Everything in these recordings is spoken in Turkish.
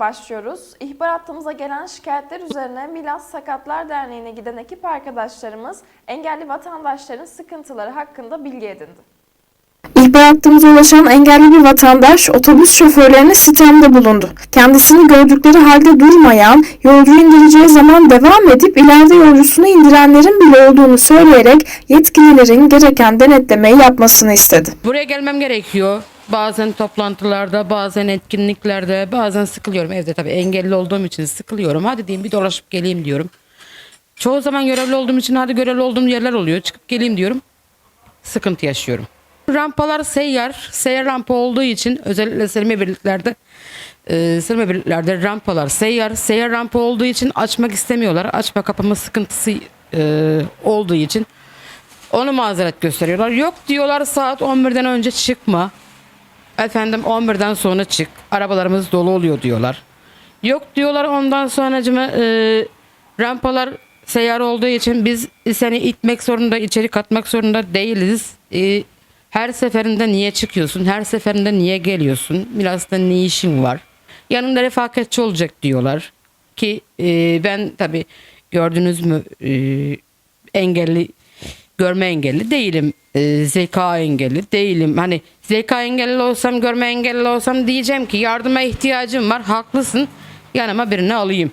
başlıyoruz. İhbar hattımıza gelen şikayetler üzerine Milas Sakatlar Derneği'ne giden ekip arkadaşlarımız engelli vatandaşların sıkıntıları hakkında bilgi edindi. İhbar hattımıza ulaşan engelli bir vatandaş otobüs şoförlerine sistemde bulundu. Kendisini gördükleri halde durmayan, yolcu indireceği zaman devam edip ileride yolcusunu indirenlerin bile olduğunu söyleyerek yetkililerin gereken denetlemeyi yapmasını istedi. Buraya gelmem gerekiyor. Bazen toplantılarda, bazen etkinliklerde, bazen sıkılıyorum. Evde tabii engelli olduğum için sıkılıyorum. Hadi diyeyim bir dolaşıp geleyim diyorum. Çoğu zaman görevli olduğum için hadi görevli olduğum yerler oluyor. Çıkıp geleyim diyorum. Sıkıntı yaşıyorum. Rampalar seyyar. Seyyar rampa olduğu için özellikle selime birliklerde e, selime birliklerde rampalar seyyar. Seyyar rampa olduğu için açmak istemiyorlar. Açma kapama sıkıntısı e, olduğu için onu mazeret gösteriyorlar. Yok diyorlar saat 11'den önce çıkma. Efendim 11'den sonra çık. Arabalarımız dolu oluyor diyorlar. Yok diyorlar ondan sonracıma e, rampalar seyyar olduğu için biz seni itmek zorunda, içeri katmak zorunda değiliz. E, her seferinde niye çıkıyorsun? Her seferinde niye geliyorsun? Milas'ta ne işin var? Yanında refakatçi olacak diyorlar. Ki e, ben tabi gördünüz mü e, engelli görme engelli değilim. E, zeka engelli değilim. Hani zeka engelli olsam görme engelli olsam diyeceğim ki yardıma ihtiyacım var. Haklısın. Yanıma birini alayım.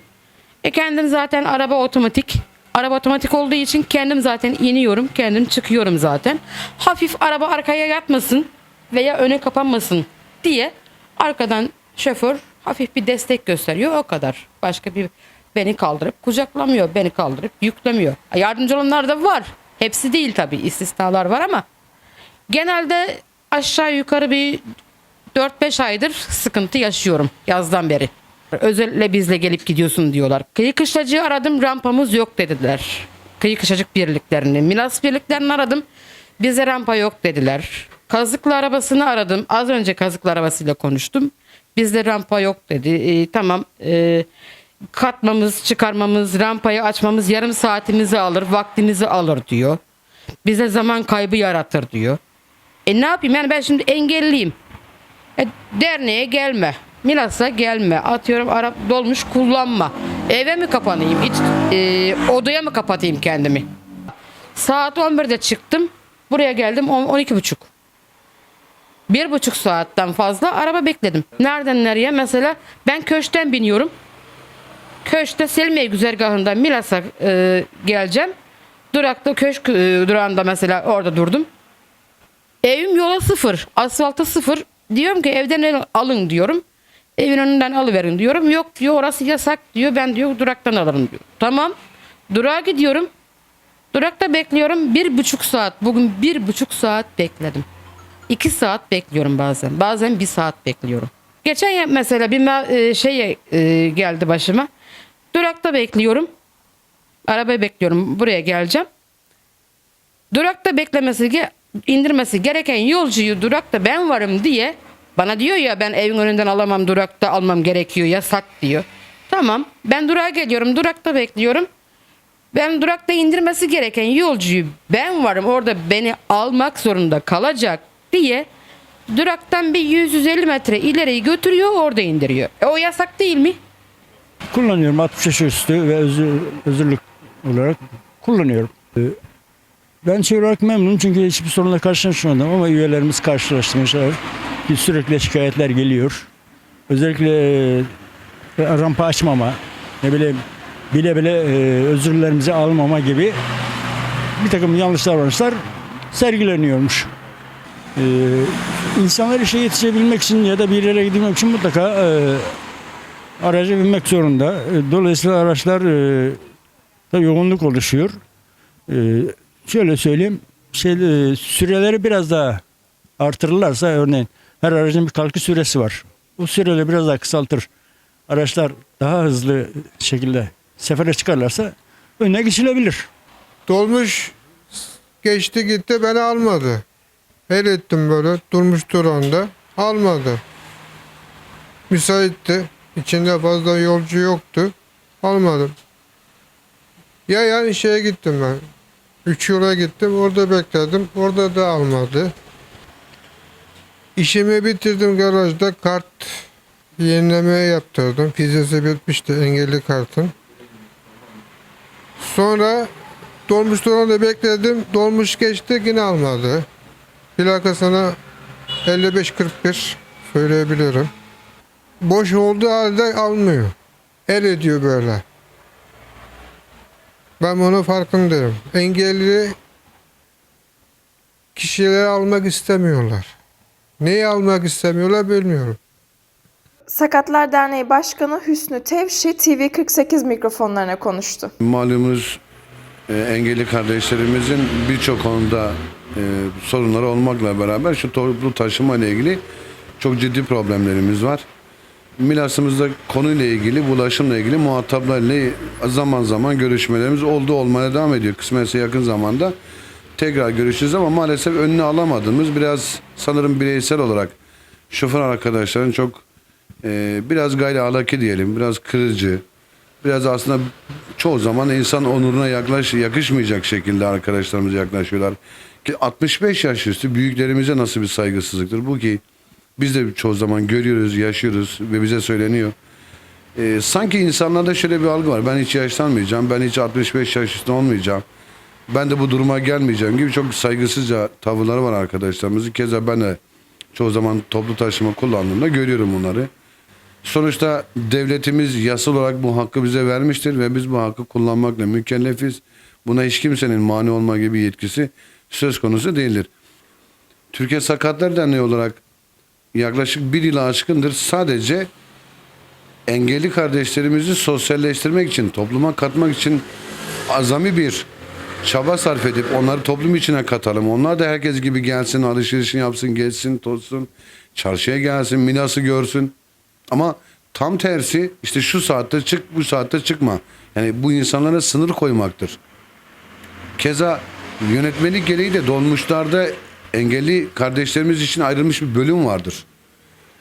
E kendim zaten araba otomatik. Araba otomatik olduğu için kendim zaten iniyorum. Kendim çıkıyorum zaten. Hafif araba arkaya yatmasın veya öne kapanmasın diye arkadan şoför hafif bir destek gösteriyor o kadar. Başka bir beni kaldırıp kucaklamıyor, beni kaldırıp yüklemiyor. Yardımcı olanlar da var. Hepsi değil tabii istisnalar var ama genelde aşağı yukarı bir 4-5 aydır sıkıntı yaşıyorum yazdan beri. Özellikle bizle gelip gidiyorsun diyorlar. Kıyı kışlacıyı aradım rampamız yok dediler. Kıyı kışlacık birliklerini. Milas birliklerini aradım. Bize rampa yok dediler. Kazıklı arabasını aradım. Az önce kazıklı arabasıyla konuştum. Bizde rampa yok dedi. E, tamam e, katmamız, çıkarmamız, rampayı açmamız yarım saatimizi alır, vaktimizi alır diyor. Bize zaman kaybı yaratır diyor. E ne yapayım yani ben şimdi engelliyim. E, derneğe gelme. Milas'a gelme. Atıyorum Arap dolmuş kullanma. Eve mi kapanayım? İç, e, odaya mı kapatayım kendimi? Saat 11'de çıktım. Buraya geldim 10, 12 buçuk. Bir buçuk saatten fazla araba bekledim. Nereden nereye? Mesela ben köşten biniyorum. Köşte Selmiye güzergahından Milas'a e, geleceğim. Durakta köşk e, durağında mesela orada durdum. Evim yola sıfır. Asfalta sıfır. Diyorum ki evden alın diyorum. Evin önünden alıverin diyorum. Yok diyor orası yasak diyor. Ben diyor duraktan alırım diyor. Tamam. Durağa gidiyorum. Durakta bekliyorum. Bir buçuk saat. Bugün bir buçuk saat bekledim. İki saat bekliyorum bazen. Bazen bir saat bekliyorum. Geçen mesela bir e, şey e, geldi başıma. Durakta bekliyorum. Arabayı bekliyorum. Buraya geleceğim. Durakta beklemesi, indirmesi gereken yolcuyu durakta ben varım diye bana diyor ya ben evin önünden alamam durakta almam gerekiyor yasak diyor. Tamam ben durağa geliyorum durakta bekliyorum. Ben durakta indirmesi gereken yolcuyu ben varım orada beni almak zorunda kalacak diye duraktan bir 100-150 metre ileriyi götürüyor orada indiriyor. E, o yasak değil mi? Kullanıyorum 60 yaş üstü ve özür, özürlük olarak kullanıyorum. Ee, Ben şey olarak memnunum çünkü hiçbir sorunla karşılaşmadım ama üyelerimiz karşılaşmışlar. Ki Sürekli şikayetler geliyor. Özellikle e, rampa açmama, ne bileyim bile bile e, özürlerimizi almama gibi bir takım yanlış davranışlar sergileniyormuş. Ee, insanlar işe yetişebilmek için ya da bir yere gidilmek için mutlaka e, araca binmek zorunda. E, Dolayısıyla araçlar e, da yoğunluk oluşuyor. E, şöyle söyleyeyim, şey, e, süreleri biraz daha artırırlarsa örneğin her aracın bir kalkış süresi var. Bu süreleri biraz daha kısaltır. Araçlar daha hızlı şekilde sefere çıkarlarsa önüne geçilebilir. Dolmuş geçti gitti beni almadı. El ettim böyle durmuş duranda almadı. Müsaitti. İçinde fazla yolcu yoktu. Almadım. Ya yani şeye gittim ben. Üç yola gittim orada bekledim. Orada da almadı. İşimi bitirdim garajda kart Yenilemeye yaptırdım. Fizesi bitmişti engelli kartın. Sonra dolmuş da bekledim. Dolmuş geçti yine almadı. Plakasına 55-41 söyleyebilirim. Boş olduğu halde almıyor. El ediyor böyle. Ben bunun farkındayım. Engelli kişileri almak istemiyorlar. Neyi almak istemiyorlar bilmiyorum. Sakatlar Derneği Başkanı Hüsnü Tevşi TV48 mikrofonlarına konuştu. Malumunuz e, engelli kardeşlerimizin birçok konuda e, sorunları olmakla beraber şu toplu taşıma ile ilgili çok ciddi problemlerimiz var. Milasımızda konuyla ilgili, ulaşımla ilgili muhataplarla zaman zaman görüşmelerimiz oldu olmaya devam ediyor. Kısmetse yakın zamanda tekrar görüşeceğiz ama maalesef önüne alamadığımız biraz sanırım bireysel olarak şoför arkadaşların çok e, biraz gayri ahlaki diyelim, biraz kırıcı, biraz aslında çoğu zaman insan onuruna yaklaş, yakışmayacak şekilde arkadaşlarımız yaklaşıyorlar. Ki 65 yaş üstü büyüklerimize nasıl bir saygısızlıktır bu ki biz de çoğu zaman görüyoruz, yaşıyoruz ve bize söyleniyor. Ee, sanki insanlarda şöyle bir algı var. Ben hiç yaşlanmayacağım, ben hiç 65 yaş üstü olmayacağım. Ben de bu duruma gelmeyeceğim gibi çok saygısızca tavırları var arkadaşlarımızın. Keza ben de çoğu zaman toplu taşıma kullandığımda görüyorum bunları. Sonuçta devletimiz yasal olarak bu hakkı bize vermiştir ve biz bu hakkı kullanmakla mükellefiz. Buna hiç kimsenin mani olma gibi yetkisi söz konusu değildir. Türkiye Sakatlar Derneği olarak yaklaşık bir yıla aşkındır sadece engelli kardeşlerimizi sosyalleştirmek için, topluma katmak için azami bir çaba sarf edip onları toplum içine katalım. Onlar da herkes gibi gelsin, alışverişini yapsın, gezsin, tozsun, çarşıya gelsin, minası görsün. Ama tam tersi işte şu saatte çık, bu saatte çıkma. Yani bu insanlara sınır koymaktır. Keza yönetmelik gereği de dolmuşlarda engelli kardeşlerimiz için ayrılmış bir bölüm vardır.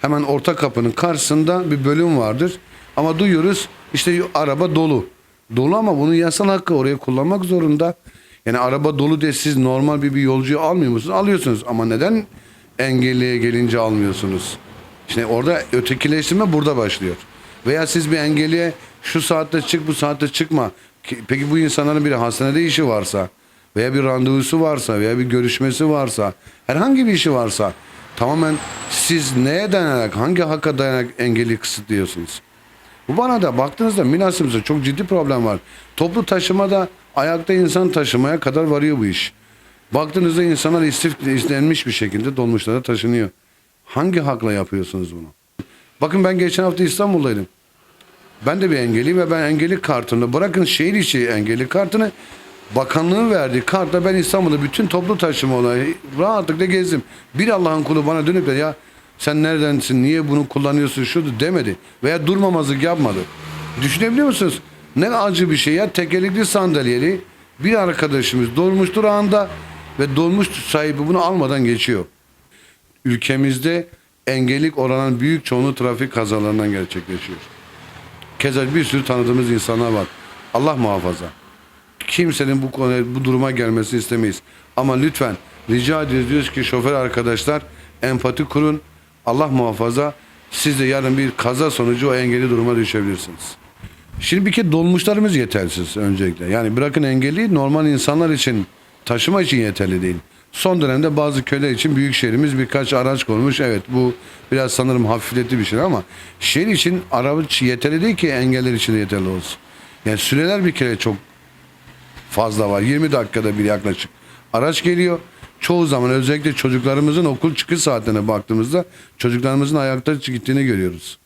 Hemen orta kapının karşısında bir bölüm vardır. Ama duyuyoruz işte araba dolu. Dolu ama bunun yasal hakkı oraya kullanmak zorunda. Yani araba dolu diye siz normal bir, bir yolcuyu almıyor musunuz? Alıyorsunuz ama neden engelliye gelince almıyorsunuz? İşte orada ötekileştirme burada başlıyor. Veya siz bir engelliye şu saatte çık bu saatte çıkma. Ki- Peki bu insanların bir hastanede işi varsa veya bir randevusu varsa veya bir görüşmesi varsa herhangi bir işi varsa tamamen siz neye dayanarak hangi hakka dayanarak engelli kısıtlıyorsunuz? Bu bana da baktığınızda Milas'ımızda çok ciddi problem var. Toplu taşımada ayakta insan taşımaya kadar varıyor bu iş. Baktığınızda insanlar istif, istenmiş bir şekilde dolmuşlara taşınıyor. Hangi hakla yapıyorsunuz bunu? Bakın ben geçen hafta İstanbul'daydım. Ben de bir engelliyim ve ben engelli kartını bırakın şehir içi engelli kartını bakanlığın verdiği kartla ben İstanbul'da bütün toplu taşıma olayı rahatlıkla gezdim. Bir Allah'ın kulu bana dönüp de ya sen neredensin niye bunu kullanıyorsun şudur demedi veya durmamazlık yapmadı. Düşünebiliyor musunuz? Ne acı bir şey ya tekerlekli sandalyeli bir arkadaşımız dolmuş durağında ve dolmuş sahibi bunu almadan geçiyor ülkemizde engellik oranın büyük çoğunluğu trafik kazalarından gerçekleşiyor. Keza bir sürü tanıdığımız insanlar var. Allah muhafaza. Kimsenin bu konuya, bu duruma gelmesini istemeyiz. Ama lütfen rica ediyoruz diyoruz ki şoför arkadaşlar empati kurun. Allah muhafaza siz de yarın bir kaza sonucu o engelli duruma düşebilirsiniz. Şimdi bir kere dolmuşlarımız yetersiz öncelikle. Yani bırakın engelli normal insanlar için taşıma için yeterli değil. Son dönemde bazı köyler için büyük şehrimiz birkaç araç konmuş. Evet bu biraz sanırım hafifletti bir şey ama şehir için araç yeterli değil ki engeller için de yeterli olsun. Yani süreler bir kere çok fazla var. 20 dakikada bir yaklaşık. Araç geliyor. Çoğu zaman özellikle çocuklarımızın okul çıkış saatlerine baktığımızda çocuklarımızın ayakta gittiğini görüyoruz.